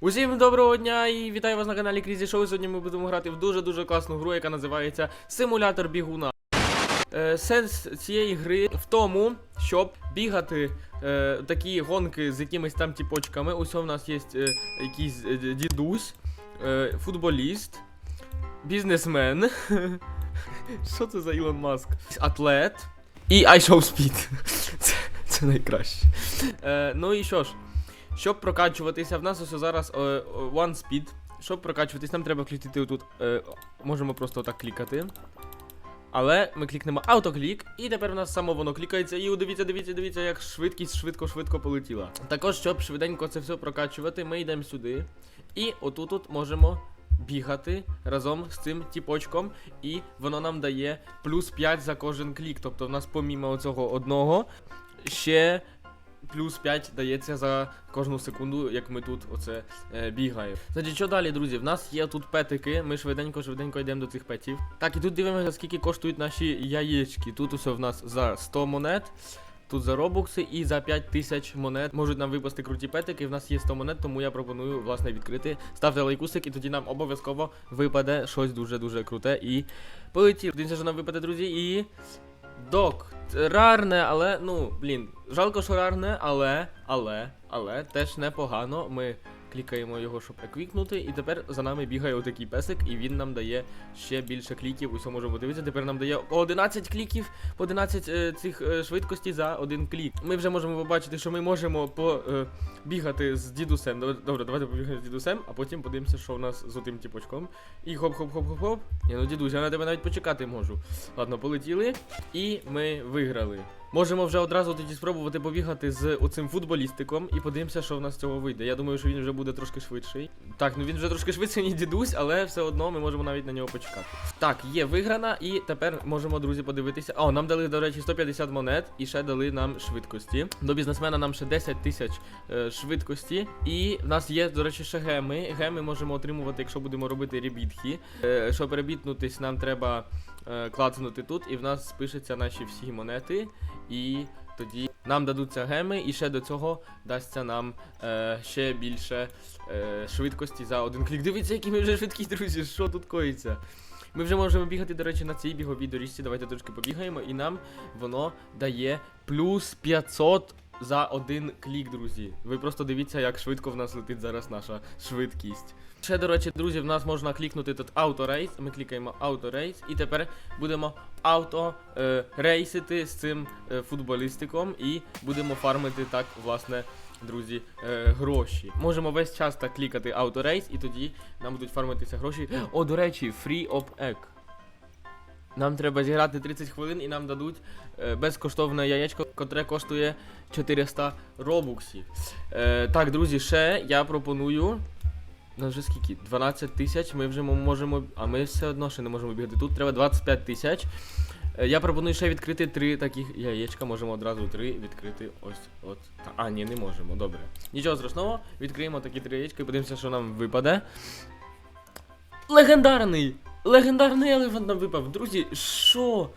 Усім доброго дня і вітаю вас на каналі Крізі Шоу. Сьогодні ми будемо грати в дуже-дуже класну гру, яка називається Симулятор бігуна. Е, сенс цієї гри в тому, щоб бігати е, такі гонки з якимись там тіпочками. Ось у нас є е, якийсь е, дідусь, е, футболіст, бізнесмен. Що це за Ілон Маск? Атлет і iShowSpeed. Це, це найкраще. Е, ну і що ж, щоб прокачуватися, в нас ось зараз е, е, One Speed. Щоб прокачуватись, нам треба клікати тут. Е, можемо просто отак клікати. Але ми клікнемо автоклік, і тепер у нас само воно клікається. І дивіться, дивіться, дивіться, як швидкість швидко-швидко полетіла. Також, щоб швиденько це все прокачувати, ми йдемо сюди. І отут от можемо бігати разом з цим тіпочком, і воно нам дає плюс 5 за кожен клік. Тобто в нас помімо цього одного ще плюс 5 дається за кожну секунду, як ми тут оце е, бігаємо. Значить, що далі, друзі? В нас є тут петики. Ми швиденько, швиденько йдемо до цих петів. Так, і тут дивимося, скільки коштують наші яєчки. Тут усе в нас за 100 монет. Тут за робокси і за 5 тисяч монет можуть нам випасти круті петики. В нас є 100 монет, тому я пропоную власне відкрити. Ставте лайкусик, і тоді нам обов'язково випаде щось дуже-дуже круте. І полетів. Дивіться, що нам випаде, друзі, і. Док. Рарне, але, ну, блін, жалко, що рарне, але, але, але теж непогано. Ми клікаємо його, щоб еквікнути, і тепер за нами бігає отакий песик, і він нам дає ще більше кліків. Усе можемо подивитися. Тепер нам дає 11 кліків, по 11 е, цих е, швидкостей за один клік. Ми вже можемо побачити, що ми можемо по, е, з дідусем. Добре, давайте побігаємо з дідусем, а потім подивимося, що в нас з отим тіпочком. І хоп-хоп-хоп-хоп-хоп. Ні, ну дідусь, я на тебе навіть почекати можу. Ладно, полетіли. І ми виграли. Можемо вже одразу тоді спробувати побігати з оцим футболістиком і подивимося, що в нас з цього вийде. Я думаю, що він вже буде трошки швидший. Так, ну він вже трошки швидший, ніж дідусь, але все одно ми можемо навіть на нього почекати. Так, є виграна, і тепер можемо, друзі, подивитися. О, нам дали, до речі, 150 монет і ще дали нам швидкості. До бізнесмена нам ще 10 тисяч е, швидкості. І в нас є, до речі, ще геми. Геми можемо отримувати, якщо будемо робити ребітки. Е, щоб ребітнутись, нам треба клацнути тут, і в нас спишуться наші всі монети. І тоді нам дадуться геми, і ще до цього дасться нам е, ще більше е, швидкості за один клік. Дивіться, які ми вже швидкі, друзі, що тут коїться. Ми вже можемо бігати, до речі, на цій біговій доріжці. Давайте трошки побігаємо, і нам воно дає плюс 500 за один клік, друзі. Ви просто дивіться, як швидко в нас летить зараз наша швидкість. Ще, до речі, друзі, в нас можна клікнути тут авторейс. Ми клікаємо авторейс, і тепер будемо авто е, з цим е, футболістиком і будемо фармити так, власне, друзі, е, гроші. Можемо весь час так клікати авторейс, і тоді нам будуть фармитися гроші. О, до речі, free of egg. Нам треба зіграти 30 хвилин і нам дадуть безкоштовне яєчко, котре коштує 400 робуксів. Так, друзі, ще я пропоную. На вже скільки? 12 тисяч. Ми вже можемо. А ми все одно ще не можемо бігати. Тут треба 25 тисяч. Е, Я пропоную ще відкрити три таких яєчка. Можемо одразу три відкрити. Ось от. А, ні, не можемо. Добре. Нічого страшного. Відкриємо такі три яєчка і подивимося, що нам випаде. Легендарний! Легендарний елефант нам випав. Друзі, що?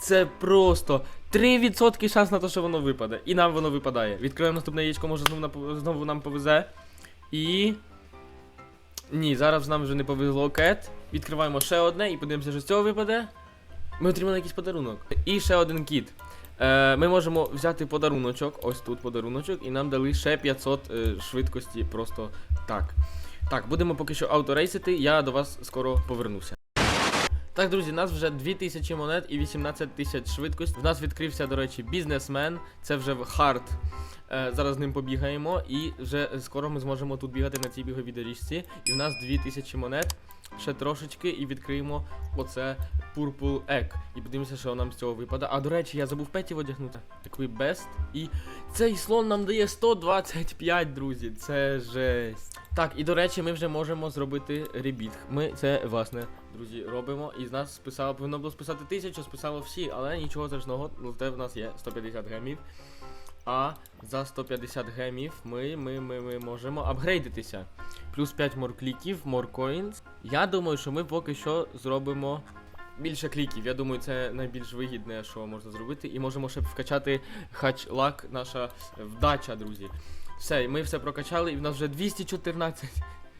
Це просто 3% шанс на те, що воно випаде. І нам воно випадає. Відкриємо наступне яєчко, може знову, знову нам повезе. І. Ні, зараз нам вже не повезло кет. Відкриваємо ще одне і подивимося, що з цього випаде. Ми отримали якийсь подарунок. І ще один кіт. Е, ми можемо взяти подаруночок, ось тут подаруночок, і нам дали ще 500 е, швидкості просто так. Так, будемо поки що авторейсити, я до вас скоро повернуся. Так, друзі, нас вже 2000 монет і 18 тисяч швидкості. В нас відкрився, до речі, бізнесмен. Це вже в хард. Е, зараз з ним побігаємо, і вже скоро ми зможемо тут бігати на цій біговій доріжці. І в нас 2000 монет. Ще трошечки і відкриємо оце Purple Egg. І подивимося, що нам з цього випаде. А до речі, я забув петів одягнути. Такий best. І цей слон нам дає 125, друзі. Це жесть. Так, і до речі, ми вже можемо зробити ребіт. Ми це, власне, друзі, робимо. І з нас списало, повинно було списати тисячу, списало всі, але нічого страшного, зате в нас є 150 гемів. А за 150 гемів ми, ми, ми, ми можемо апгрейдитися. Плюс 5 мор кліків, мор коїнс. Я думаю, що ми поки що зробимо більше кліків. Я думаю, це найбільш вигідне, що можна зробити. І можемо ще вкачати хач-лак, наша вдача, друзі. Все, ми все прокачали, і в нас вже 214.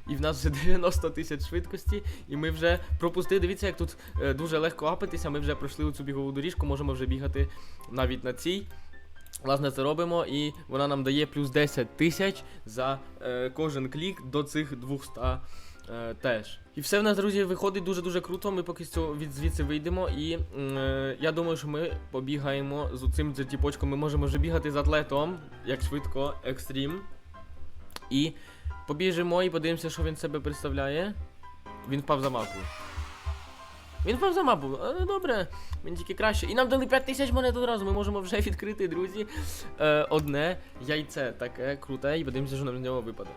І в нас вже 90 тисяч швидкості, і ми вже пропустили. Дивіться, як тут е, дуже легко апатися. Ми вже пройшли цю бігову доріжку, можемо вже бігати навіть на цій. Власне, це робимо, і вона нам дає плюс 10 тисяч за е, кожен клік до цих 200 е, теж. І все в нас, друзі, виходить дуже-дуже круто. Ми поки з від звідси вийдемо. І е, я думаю, що ми побігаємо з цим тіпочком. Ми можемо вже бігати з атлетом, як швидко, екстрім. І побіжимо і подивимося, що він себе представляє. Він впав за мапу. Він впав за мапу. Але добре, він тільки краще. І нам дали 5 тисяч монет одразу. Ми можемо вже відкрити, друзі. Е, одне яйце таке круте, і подивимося, що нам з нього випаде.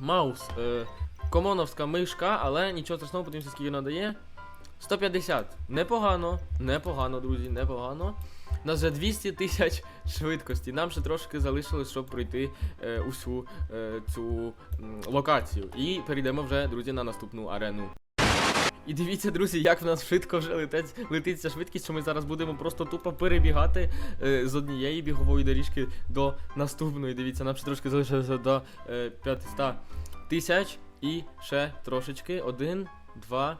Маус. Е, комоновська мишка, але нічого страшного, подивимося, скільки вона дає. 150. Непогано, непогано, друзі, непогано. У нас вже 200 тисяч швидкості. Нам ще трошки залишилось, щоб пройти е, усю е, цю м, локацію. І перейдемо вже, друзі, на наступну арену. І дивіться, друзі, як в нас швидко вже летить, летить ця швидкість, що ми зараз будемо просто тупо перебігати е, з однієї бігової доріжки до наступної. Дивіться, нам ще трошки залишилося до е, 500 тисяч. І ще трошечки. Один, два,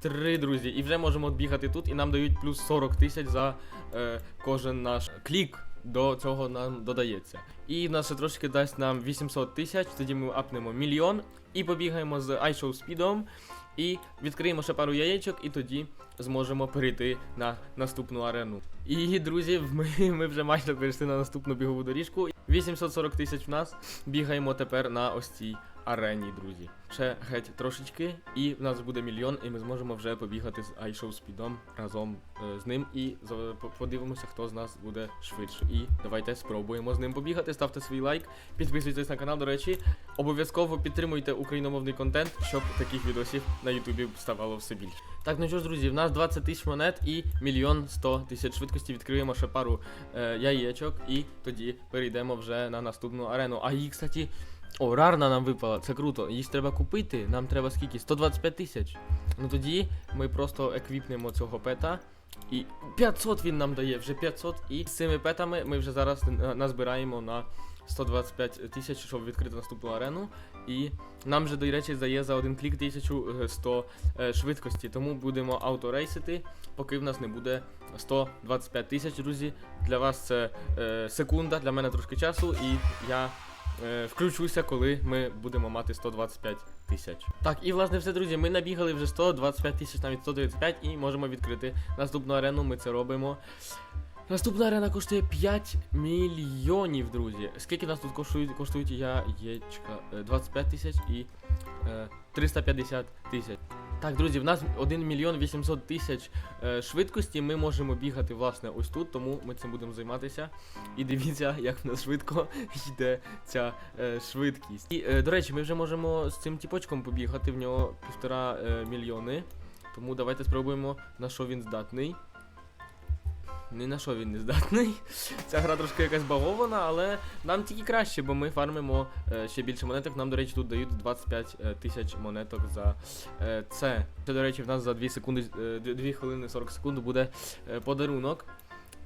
три, друзі. І вже можемо бігати тут, і нам дають плюс 40 тисяч за е, кожен наш клік. До цього нам додається. І нас ще трошки дасть нам 800 тисяч, тоді ми апнемо мільйон і побігаємо з iShow спідом. І відкриємо ще пару яєчок, і тоді зможемо перейти на наступну арену. І, друзі, ми, ми вже майже перейшли на наступну бігову доріжку. 840 тисяч в нас. Бігаємо тепер на ось цій арені, друзі. Ще геть трошечки, і в нас буде мільйон, і ми зможемо вже побігати з iShow спідом разом е, з ним. І подивимося, хто з нас буде швидше. І давайте спробуємо з ним побігати. Ставте свій лайк, підписуйтесь на канал, до речі. Обов'язково підтримуйте україномовний контент, щоб таких відосів на Ютубі ставало все більше. Так, ну що ж, друзі, в нас 20 тисяч монет і мільйон 100 тисяч швидкості. Відкриємо ще пару е, яєчок, і тоді перейдемо вже на наступну арену. А її, кстати. О, рарна нам випала, це круто. Її ж треба купити. Нам треба скільки? 125 тисяч. Ну тоді ми просто еквіпнемо цього пета. І 500 він нам дає, вже 500. І з цими петами ми вже зараз е, назбираємо на 125 тисяч, щоб відкрити наступну арену. І нам же, до речі, дає за один клік 1100 е, швидкості. Тому будемо авторейсити, поки в нас не буде 125 тисяч, друзі. Для вас це е, секунда, для мене трошки часу, і я е, включуся, коли ми будемо мати 125 тисяч. Так, і власне все, друзі. Ми набігали вже 125 тисяч, навіть 135, і можемо відкрити наступну арену. Ми це робимо. Наступна арена коштує 5 мільйонів, друзі. Скільки нас тут коштують, коштують яєчка? Е, 25 тисяч і е, 350 тисяч. Так, друзі, в нас 1 мільйон 800 тисяч е, швидкості. Ми можемо бігати, власне, ось тут, тому ми цим будемо займатися. І дивіться, як в нас швидко йде ця е, швидкість. І, е, до речі, ми вже можемо з цим тіпочком побігати, в нього півтора е, мільйони. Тому давайте спробуємо, на що він здатний. Ні на що він не здатний. Ця гра трошки якась багована, але нам тільки краще, бо ми фармимо е, ще більше монеток. Нам, до речі, тут дають 25 е, тисяч монеток за е, це. Це, до речі, в нас за 2 секунди, е, 2 хвилини 40 секунд буде подарунок.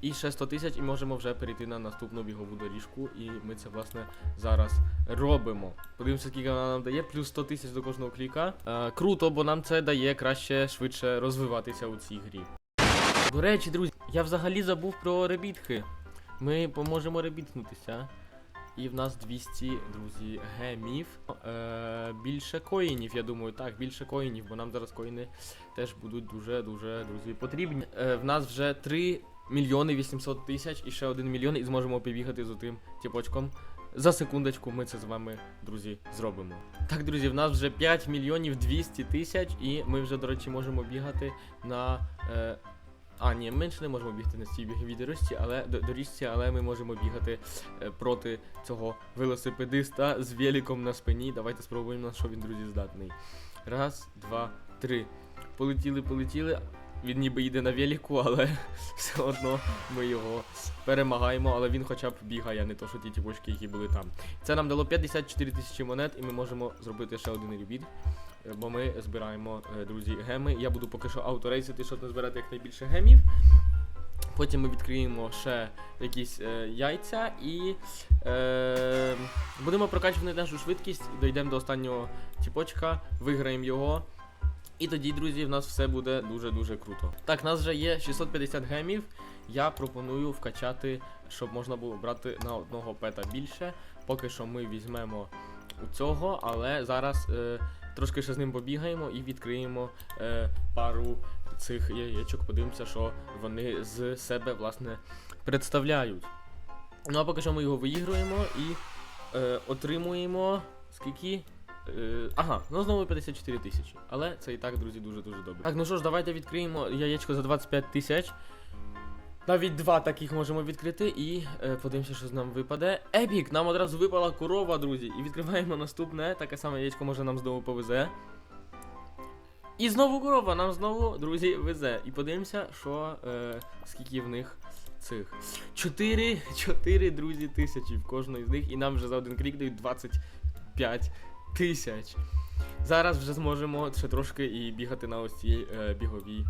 І ще 100 тисяч, і можемо вже перейти на наступну бігову доріжку. І ми це, власне, зараз робимо. Подивимося, скільки вона нам дає, плюс 100 тисяч до кожного кліка. Е, круто, бо нам це дає краще, швидше розвиватися у цій грі. До речі, друзі, я взагалі забув про ребітки. Ми поможемо ребітнутися. І в нас 200, друзі, гемів. Е, більше коїнів, я думаю, так, більше коїнів, бо нам зараз коїни теж будуть дуже-дуже, друзі, потрібні. Е, в нас вже 3 мільйони 800 тисяч і ще 1 мільйон, і зможемо побігати з отим тіпочком. За секундочку ми це з вами, друзі, зробимо. Так, друзі, в нас вже 5 мільйонів 200 тисяч, і ми вже, до речі, можемо бігати на. Е, а, ні, ж не можемо бігти на цій біговій доріжці, але до- доріжці, але ми можемо бігати е, проти цього велосипедиста з великом на спині. Давайте спробуємо, на що він, друзі, здатний. Раз, два, три. Полетіли, полетіли. Він ніби йде на велику, але все одно ми його перемагаємо, але він хоча б бігає, а не то, що ті тіпочки, які були там. Це нам дало 54 тисячі монет, і ми можемо зробити ще один ребіт. Е, Бо ми збираємо, е, друзі, геми. Я буду поки що авторейсити, щоб назбирати якнайбільше гемів. Потім ми відкриємо ще якісь е, яйця і е, будемо прокачувати нашу швидкість, дійдемо до останнього тіпочка, виграємо його. І тоді, друзі, в нас все буде дуже-дуже круто. Так, нас вже є 650 гемів. Я пропоную вкачати, щоб можна було брати на одного пета більше. Поки що ми візьмемо у цього, але зараз е, трошки ще з ним побігаємо і відкриємо е, пару цих яєчок. Подивимося, що вони з себе власне представляють. Ну а поки що ми його виігруємо і е, отримуємо скільки. Е, ага, ну знову 54 тисячі. Але це і так, друзі, дуже-дуже добре. Так, ну що ж, давайте відкриємо яєчко за 25 тисяч. Навіть два таких можемо відкрити і е, подивимося, що з нам випаде. Епік! Нам одразу випала корова, друзі. І відкриваємо наступне. Таке саме яєчко може нам знову повезе. І знову корова, нам знову, друзі, везе. І подивимося, що е, скільки в них цих. 4, 4, друзі, тисячі в кожної з них. І нам вже за один клік дають 25 тисяч. Зараз вже зможемо ще трошки і бігати на ось цій е, біговій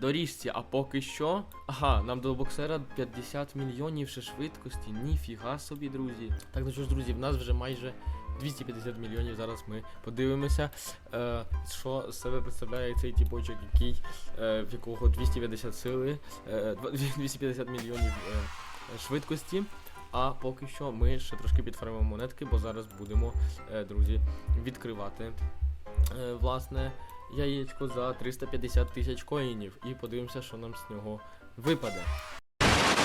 доріжці. А поки що. Ага, нам до боксера 50 мільйонів ще швидкості. Ніфіга собі, друзі. Так, ну що ж, друзі, в нас вже майже 250 мільйонів. Зараз ми подивимося, е, що з себе представляє цей тіпочок, який, е, в якого 250 сили, е, 250 мільйонів е, швидкості. А поки що ми ще трошки підфармимо монетки, бо зараз будемо, е, друзі, відкривати е, власне яєчко за 350 тисяч коїнів. І подивимося, що нам з нього випаде.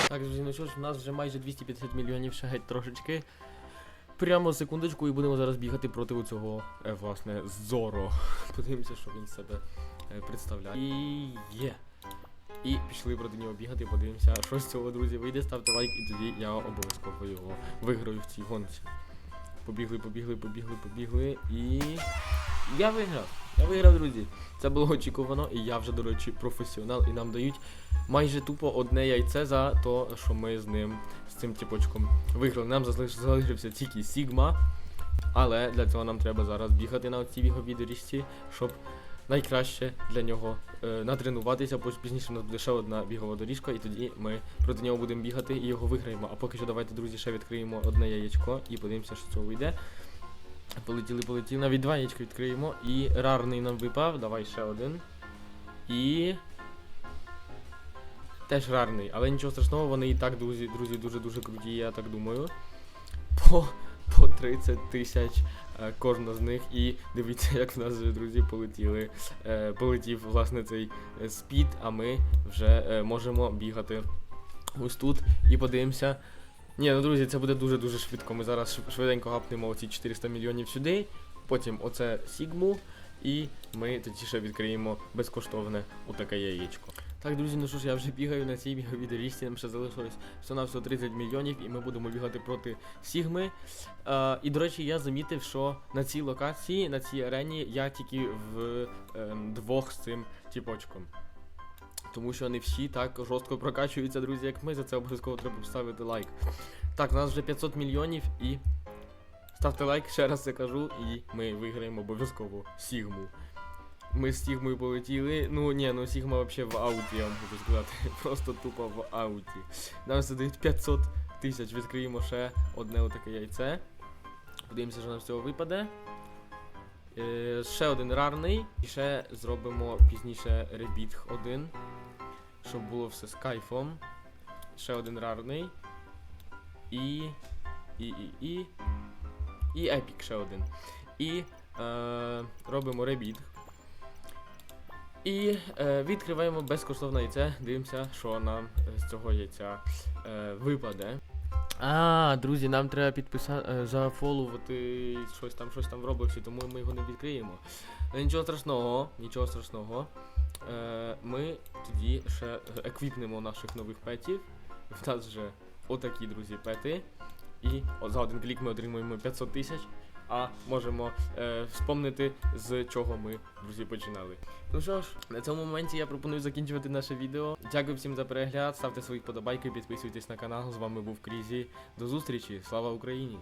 Так, друзі, ну що ж, в нас вже майже 250 мільйонів, ще геть трошечки. Прямо секундочку, і будемо зараз бігати проти цього, е, власне, Зоро. Подивимося, що він себе е, представляє. І є. І пішли проти нього бігати, подивимося, що з цього, друзі, вийде. Ставте лайк, і тоді я обов'язково його виграю в цій гонці. Побігли, побігли, побігли, побігли. І. Я виграв. Я виграв, друзі. Це було очікувано, і я вже, до речі, професіонал, і нам дають майже тупо одне яйце за те, що ми з ним, з цим тіпочком виграли. Нам залишився тільки Сігма. Але для цього нам треба зараз бігати на цій біговій доріжці, щоб найкраще для нього е, натренуватися, бо пізніше у нас буде ще одна бігова доріжка, і тоді ми проти нього будемо бігати і його виграємо. А поки що давайте, друзі, ще відкриємо одне яєчко і подивимося, що з цього вийде. Полетіли, полетіли. Навіть два яєчка відкриємо. І рарний нам випав. Давай ще один. І. Теж рарний, але нічого страшного, вони і так, друзі, друзі, дуже-дуже круті, я так думаю. По, по 30 тисяч е, кожна з них. І дивіться, як в нас друзі, полетіли. Е, полетів, власне, цей е, спід, а ми вже е, можемо бігати ось тут і подивимося. Ні, ну друзі, це буде дуже-дуже швидко. Ми зараз швиденько гапнемо оці 400 мільйонів сюди, потім оце Сігму, і ми тоді ще відкриємо безкоштовне отаке яєчко. Так, друзі, ну що ж, я вже бігаю на цій біговій доріжці, нам ще залишилось все 30 мільйонів, і ми будемо бігати проти Сігми. Е, і, до речі, я замітив, що на цій локації, на цій арені, я тільки в ем, двох з цим тіпочком. Тому що не всі так жорстко прокачуються, друзі, як ми. За це обов'язково треба поставити лайк. Так, у нас вже 500 мільйонів і. Ставте лайк, ще раз це кажу, і ми виграємо обов'язково Сігму. Ми з Сігмою полетіли. Ну ні, ну Сігма взагалі в ауті, я вам хочу сказати. Просто тупо в ауті. Нам задають 500 тисяч. Відкриємо ще одне отаке яйце. Подивимося, що нам з цього випаде. Е, ще один рарний. І ще зробимо пізніше ребіт один. Щоб було все з кайфом. Ще один рарний. І. І. І. І. І епік ще один. І е, робимо ребіт. І е, відкриваємо безкоштовне яйце. Дивимося, що нам з цього яйця е, випаде. А, друзі, нам треба підписати е, зафоловувати щось там, щось там в Роблоксі, тому ми його не відкриємо. Нічого страшного, нічого страшного. Е, ми тоді ще еквіпнемо наших нових петів. В нас вже отакі, друзі, пети. І от за один клік ми отримуємо 500 тисяч. А можемо е, вспомнити, з чого ми, друзі, починали. Ну що ж, на цьому моменті я пропоную закінчувати наше відео. Дякую всім за перегляд, ставте свої подобайки, підписуйтесь на канал. З вами був Крізі. До зустрічі, слава Україні!